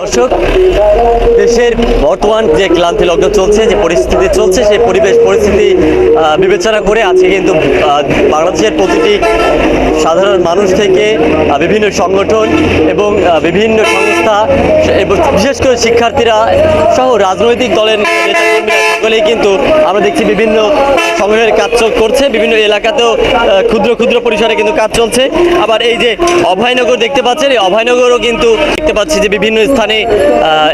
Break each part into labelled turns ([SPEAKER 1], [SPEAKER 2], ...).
[SPEAKER 1] দর্শক, দেশের বর্তমান যে ক্লান্তি লগ্ন চলছে, যে পরিস্থিতি চলছে, সেই পরিবেশ, পরিস্থিতি বিবেচনা করে আছে কিন্তু বাংলাদেশের প্রতিটি সাধারণ মানুষ থেকে বিভিন্ন সংগঠন এবং বিভিন্ন সংস্থা, এবং বিশেষ করে শিক্ষার্থীরা সহ রাজনৈতিক দলের সকলেই কিন্তু আমরা দেখছি বিভিন্ন সংগ্রহের কাজ করছে। বিভিন্ন এলাকাতেও ক্ষুদ্র ক্ষুদ্র পরিসরে কিন্তু কাজ চলছে। আবার এই যে অভয়নগর দেখতে পাচ্ছেন, এই অভয়নগরও কিন্তু দেখতে পাচ্ছি যে বিভিন্ন স্থানে আহ,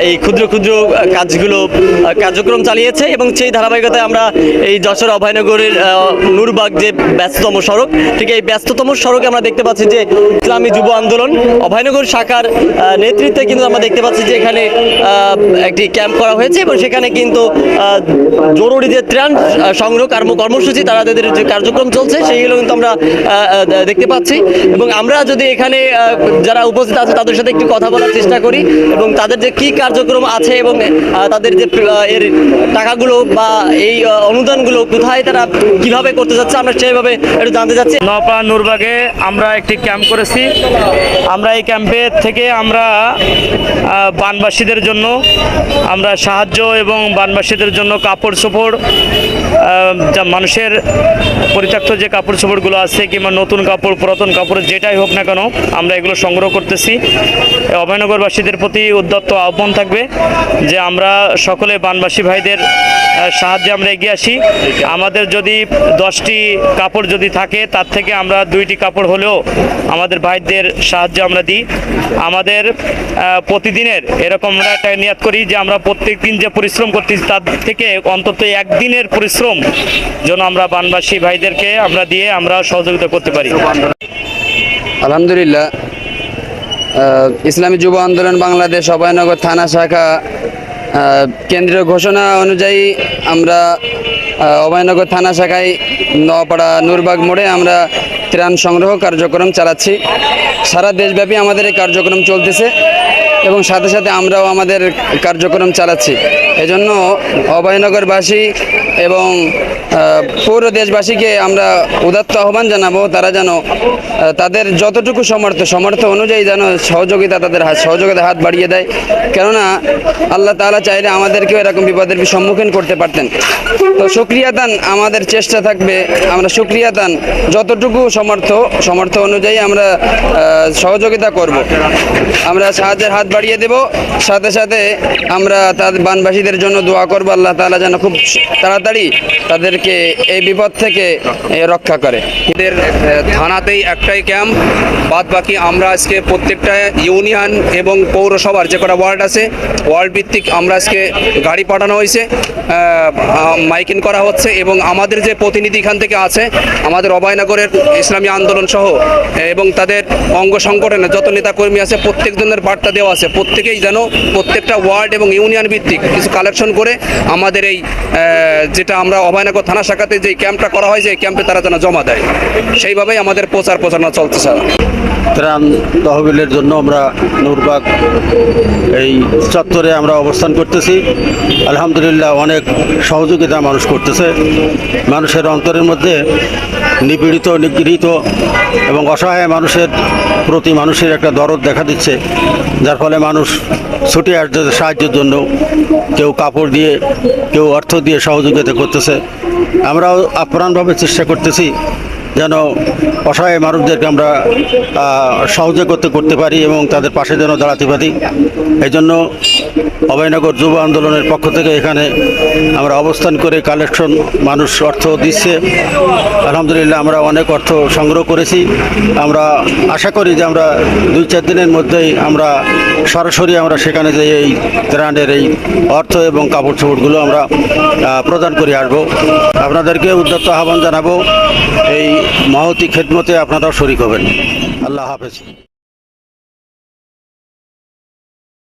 [SPEAKER 1] এই ক্ষুদ্র ক্ষুদ্র কাজগুলো কার্যক্রম চালিয়েছে এবং সেই ধারাবাহিকতায় আমরা এই যশোর অভয়নগরের নূরবাগ যে ব্যস্ততম সড়ক ঠিক এই ব্যস্ততম সড়কে আমরা দেখতে পাচ্ছি যে ইসলামী যুব আন্দোলন অভয়নগর শাখার নেতৃত্বে কিন্তু আমরা দেখতে পাচ্ছি যে এখানে একটি ক্যাম্প করা হয়েছে এবং সেখানে কিন্তু জরুরি যে ত্রাণ সংগ্রহ কর্ম কর্মসূচি তারা তাদের যে কার্যক্রম চলছে সেইগুলো কিন্তু আমরা দেখতে পাচ্ছি এবং আমরা যদি এখানে যারা উপস্থিত আছে তাদের সাথে একটু কথা বলার চেষ্টা করি। এবং তাদের যে কি কার্যক্রম আছে এবং তাদের যে এর টাকাগুলো বা এই অনুদানগুলো কোথায় তারা কীভাবে করতে যাচ্ছে, আমরা সেইভাবে একটু জানতে চাচ্ছি।
[SPEAKER 2] নপা নুরবাগে আমরা একটি ক্যাম্প করেছি। আমরা এই ক্যাম্পে থেকে আমরা বানবাসীদের জন্য, আমরা সাহায্য এবং বানবাসীদের জন্য কাপড় চোপড় যা মানুষের পরিত্যক্ত যে কাপড় চোপড়গুলো আছে কিংবা নতুন কাপড়, পুরাতন কাপড়, যেটাই হোক না কেন, আমরা এগুলো সংগ্রহ করতেছি। অভয়নগরবাসীদের প্রতি উদ্যত্ত আহ্বান থাকবে যে আমরা সকলে বানবাসী ভাইদের সাহায্যে আমরা এগিয়ে আসি। আমাদের যদি দশটি কাপড় যদি থাকে, তার থেকে আমরা দুইটি কাপড় হলেও আমাদের ভাইদের সাহায্য আমরা দিই। আমাদের প্রতিদিনের এরকম আমরা একটা নিয়াত করি যে আমরা প্রত্যেক দিন যে পরিশ্রম করতেছি, তার থেকে অন্তত একদিনের পরিশ্রম যেন আমরা বানবাসী ভাইদেরকে আমরা দিয়ে আমরা সহযোগিতা করতে পারি।
[SPEAKER 3] আলহামদুলিল্লাহ। ইসলামী যুব আন্দোলন বাংলাদেশ অভয়নগর থানা শাখা কেন্দ্রীয় ঘোষণা অনুযায়ী আমরা অভয়নগর থানা শাখায় নপাড়া নূরবাগ মোড়ে আমরা ত্রাণ সংগ্রহ কার্যক্রম চালাচ্ছি। সারা দেশব্যাপী আমাদের এই কার্যক্রম চলতেছে এবং সাথে সাথে আমরাও আমাদের কার্যক্রম চালাচ্ছি। এজন্য অভয়নগরবাসী এবং পৌর দেশবাসীকে আমরা উদাত্ত আহ্বান জানাব, তারা যেন তাদের যতটুকু সমর্থ সমর্থ অনুযায়ী যেন সহযোগিতা তাদের হাত সহযোগিতা হাত বাড়িয়ে দেয়। কেননা, আল্লাহ তাআলা চাইলে আমাদেরকেও এরকম বিপদের সম্মুখীন করতে পারতেন। তো সুক্রিয়াতান আমাদের চেষ্টা থাকবে। আমরা সুক্রিয়াতান যতটুকু সমর্থ সমর্থ অনুযায়ী আমরা সহযোগিতা করব। আমরা সাহায্যের হাত বাড়িয়ে দেব। সাথে সাথে আমরা তাদের বানবাসীদের জন্য দোয়া করব, আল্লাহ তাআলা যেন খুব তাড়াতাড়ি তাদেরকে এই বিপদ থেকে রক্ষা করে।
[SPEAKER 4] এদের থানাতেই একটাই ক্যাম্প বাদ বাকি আমরা আজকে প্রত্যেকটা ইউনিয়ন এবং পৌরসভার যে কটা ওয়ার্ড আছে ওয়ার্ড ভিত্তিক আমরা আজকে গাড়ি পাঠানো হয়েছে মাইকিং করা হচ্ছে এবং আমাদের যে প্রতিনিধি এখান থেকে আছে, আমাদের অভয়নগরের ইসলামী আন্দোলন সহ, এবং তাদের অঙ্গ সংগঠনের যত নেতাকর্মী আছে, প্রত্যেকজনের বার্তা দেওয়া আছে, প্রত্যেকেই যেন প্রত্যেকটা ওয়ার্ড এবং ইউনিয়ন ভিত্তিক কিছু কালেকশন করে আমাদের এই যেটা আমরা অভয়নগর থানা শাখাতে যে ক্যাম্পটা করা হয়, যে ক্যাম্পে তারা যেন জমা দেয়। সেইভাবেই আমাদের প্রচার প্রচারণা চলতেছে।
[SPEAKER 5] ত্রাণ তহবিলের জন্য আমরা নূরবাগ এই চত্বরে আমরা অবস্থান করতেছি। আলহামদুলিল্লাহ অনেক সহযোগিতা মানুষ করতেছে। মানুষের অন্তরের মধ্যে নিপীড়িত, নিগৃহীত এবং অসহায় মানুষের প্রতি মানুষের একটা দরদ দেখা দিচ্ছে। যার ফলে মানুষ ছুটে আসছে সাহায্যের জন্য কেউ কাপড় দিয়ে, কেউ অর্থ দিয়ে সহযোগিতা করতেছে। আমরাও আপ্রাণভাবে চেষ্টা করতেছি যেন অসহায় মানুষদেরকে আমরা সহযোগ করতে করতে পারি এবং তাদের পাশে যেন দাঁড়াতে পারি। এই জন্য অভয়নগর যুব আন্দোলনের পক্ষ থেকে এখানে আমরা অবস্থান করে কালেকশন মানুষ অর্থ দিচ্ছে। আলহামদুলিল্লাহ আমরা অনেক অর্থ সংগ্রহ করেছি। আমরা আশা করি যে আমরা দুই চার দিনের মধ্যেই আমরা সরাসরি আমরা সেখানে যে এই ত্রাণের এই অর্থ এবং কাপড় চোপড়গুলো আমরা প্রদান করে আসব। আপনাদেরকে উদ্যত্ত আহ্বান জানাব, এই মহতি খেদমতে আপনারাও শরিক হবেন। আল্লাহ হাফেজ।